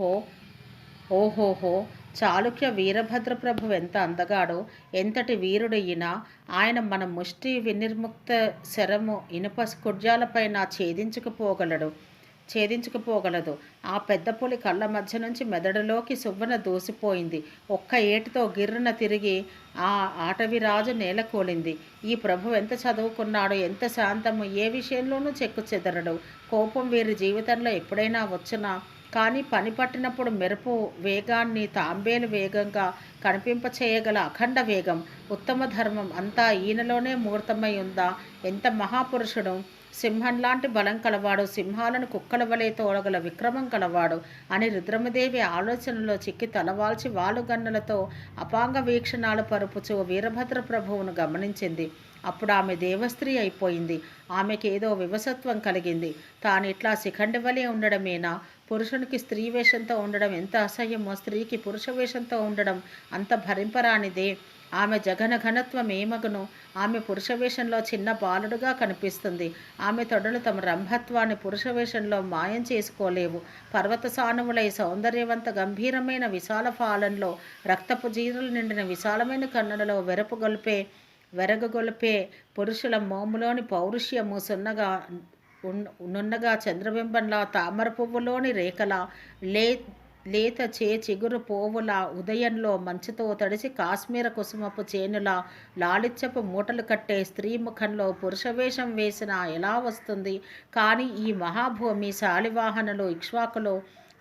హో ఓహోహో చాళుక్య వీరభద్రప్రభు ఎంత అందగాడో ఎంతటి వీరుడయ్యినా ఆయన మన ముష్టి వినిర్ముక్త శరము ఇనుప కుడ్యాలపైన ఛేదించుకుపోగలడు ఛేదించుకుపోగలదు. ఆ పెద్ద పులి కళ్ళ మధ్య నుంచి మెదడులోకి సువ్వన దూసిపోయింది. ఒక్క ఏటితో గిర్రున తిరిగి ఆ ఆటవిరాజు నేలకూలింది. ఈ ప్రభు ఎంత చదువుకున్నాడో ఎంత శాంతము ఏ విషయంలోనూ చెక్కు చెదరడు. కోపం వీరి జీవితంలో ఎప్పుడైనా వచ్చినా కానీ పని పట్టినప్పుడు మెరుపు వేగాన్ని తాంబేలు వేగంగా కనిపింప చేయగల అఖండ వేగం ఉత్తమ ధర్మం అంతా ఈయనలోనే మూర్తమై ఉందా? ఎంత మహాపురుషుడు? సింహం లాంటి బలం కలవాడు సింహాలను కుక్కల వలె తోడగల విక్రమం కలవాడు అని రుద్రమదేవి ఆలోచనలో చిక్కి తలవాల్చి వాలుగన్నులతో అపాంగ వీక్షణాలు పరుపుచు వీరభద్ర ప్రభువును గమనించింది. అప్పుడు ఆమె దేవస్త్రీ అయిపోయింది. ఆమెకి ఏదో వివసత్వం కలిగింది. తాను ఇట్లా శిఖండివలే ఉండడమేనా? పురుషునికి స్త్రీ వేషంతో ఉండడం ఎంత అసహ్యమో స్త్రీకి పురుష వేషంతో ఉండడం అంత భరింపరానిదే. ఆమె జగన ఘనత్వం ఏమగును? ఆమె పురుషవేషంలో చిన్న బాలుడుగా కనిపిస్తుంది. ఆమె తొడలు తమ రంభత్వాన్ని పురుషవేషంలో మాయం చేసుకోలేవు. పర్వత సానువులై సౌందర్యవంత గంభీరమైన విశాల ఫాలంలో రక్తపు జీరులు నిండిన విశాలమైన కన్నులలో వెరపుగొల్పే వెరగగొలిపే పురుషుల మోములోని పౌరుష్యము సున్నగా నున్నగా చంద్రబింబంలా తామర పువ్వులోని రేఖల లే లేత చే చిగురు పోవుల ఉదయంలో మంచుతో తడిసి కాశ్మీర కుసుమపు చేనుల లాలిత్యపు మూటలు కట్టే స్త్రీ ముఖంలో పురుషవేషం వేసిన ఎలా వస్తుంది? కానీ ఈ మహాభూమి శాలివాహనలు ఇక్ష్వాకులు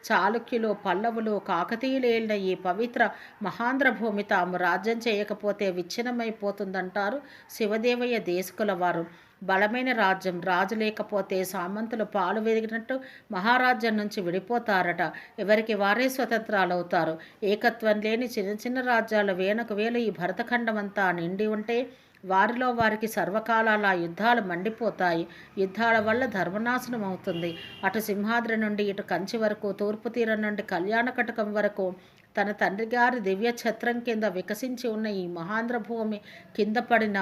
చాళుక్యులు పల్లవులు కాకతీయులేళ్ళ ఈ పవిత్ర మహాంధ్ర భూమి తాము రాజ్యం చేయకపోతే విచ్ఛిన్నమైపోతుందంటారు శివదేవయ్య దేశకుల వారు. బలమైన రాజ్యం రాజు లేకపోతే సామంతులు పాలు వెదిగినట్టు మహారాజ్యం నుంచి విడిపోతారట. ఎవరికి వారే స్వతంత్రాలు అవుతారు ఏకత్వం లేని చిన్న చిన్న రాజ్యాలు వేనకు వేలు ఈ భరతఖండం అంతా నిండి ఉంటే వారిలో వారికి సర్వకాలాల యుద్ధాలు మండిపోతాయి. యుద్ధాల వల్ల ధర్మనాశనం అవుతుంది. అటు సింహాద్రి నుండి ఇటు కంచి వరకు తూర్పు తీరం నుండి కళ్యాణ కటకం వరకు తన తండ్రి గారి దివ్య ఛత్రం కింద వికసించి ఉన్న ఈ మహాంధ్ర భూమి కింద పడిన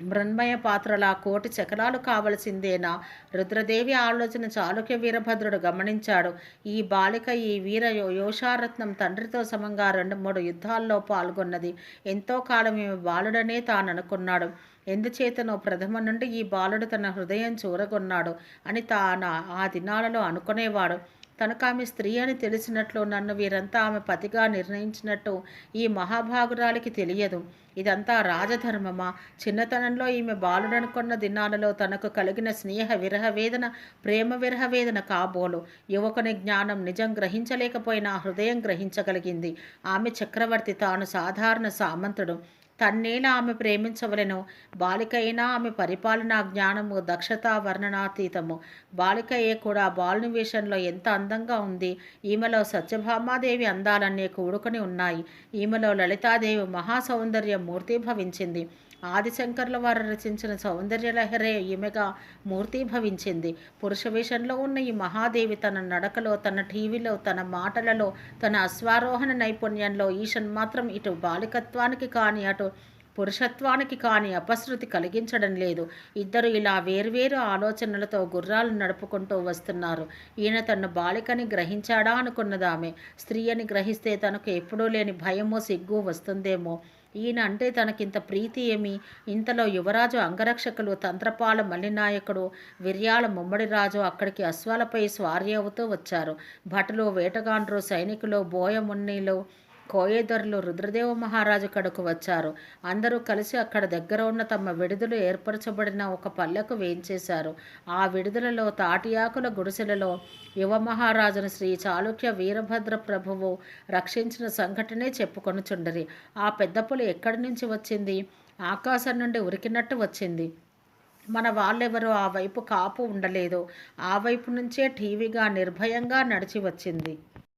మృన్మయ పాత్రలా కోటి చక్రాలు కావలసిందేనా? రుద్రదేవి ఆలోచన చాళుక్య వీరభద్రుడు గమనించాడు. ఈ బాలిక ఈ వీర యోషారత్నం తండ్రితో సమంగా రెండు మూడు యుద్ధాల్లో పాల్గొన్నది. ఎంతో కాలం ఈమె బాలుడనే తాననుకున్నాడు. ఎందుచేతనో ప్రథమ నుండి ఈ బాలుడు తన హృదయం చూరగొన్నాడు అని తాను ఆ దినాలలో అనుకునేవాడు. తనకు ఆమె స్త్రీ అని తెలిసినట్లు నన్ను వీరంతా ఆమె పతిగా నిర్ణయించినట్టు ఈ మహాభాగురాలికి తెలియదు. ఇదంతా రాజధర్మమా? చిన్నతనంలో ఈమె బాలుడనుకున్న దినాలలో తనకు కలిగిన స్నేహ విరహ వేదన ప్రేమ విరహ వేదన కాబోలు. యువకుని జ్ఞానం నిజం గ్రహించలేకపోయినా హృదయం గ్రహించగలిగింది. ఆమె చక్రవర్తి తాను సాధారణ సామంతుడు. తన్నేలా ఆమె ప్రేమించవలెను? బాలిక అయినా ఆమె పరిపాలనా జ్ఞానము దక్షత వర్ణనాతీతము? బాలికయే కూడా బాలుని వేషంలో ఎంత అందంగా ఉంది? ఈమెలో సత్యభామాదేవి అందాలన్నీ కూడుకొని ఉన్నాయి. ఈమెలో లలితాదేవి మహాసౌందర్య మూర్తిభవించింది ఆదిశంకర్ల వారు రచించిన సౌందర్యలహరే ఈమెగా మూర్తిభవించింది పురుష వేషంలో ఉన్న ఈ మహాదేవి తన నడకలో తన టీవీలో తన మాటలలో తన అశ్వారోహణ నైపుణ్యంలో ఈషన్ మాత్రం ఇటు బాలికత్వానికి కానీ అటు పురుషత్వానికి కానీ అపశృతి కలిగించడం లేదు. ఇద్దరు ఇలా వేర్వేరు ఆలోచనలతో గుర్రాలు నడుపుకుంటూ వస్తున్నారు. ఈయన తన బాలికని గ్రహించాడా అనుకున్నదామె. స్త్రీ అని గ్రహిస్తే తనకు ఎప్పుడూ లేని భయమో సిగ్గు వస్తుందేమో. ఈయన అంటే తనకింత ప్రీతి ఏమి? ఇంతలో యువరాజు అంగరక్షకులు తంత్రపాల మల్లినాయకుడు విర్యాల ముమ్మడి రాజు అక్కడికి అశ్వాలపై స్వారీ అవుతూ వచ్చారు. భటులు వేటగాండ్రు సైనికులు బోయమున్నీలు కోయేదరులు రుద్రదేవ మహారాజు కడకు వచ్చారు. అందరూ కలిసి అక్కడ దగ్గర ఉన్న తమ విడుదలు ఏర్పరచబడిన ఒక పల్లెకు వేయించేశారు. ఆ విడుదలలో తాటియాకుల గుడిసెలలో యువ మహారాజును శ్రీ చాళుక్య వీరభద్ర ప్రభువు రక్షించిన సంఘటనే చెప్పుకొనుచుండరి. ఆ పెద్ద పులి ఎక్కడి నుంచి వచ్చింది? ఆకాశం నుండి ఉరికినట్టు వచ్చింది. మన వాళ్ళెవరూ ఆ వైపు కాపు ఉండలేదు. ఆ వైపు నుంచే టీవీగా నిర్భయంగా నడిచి వచ్చింది.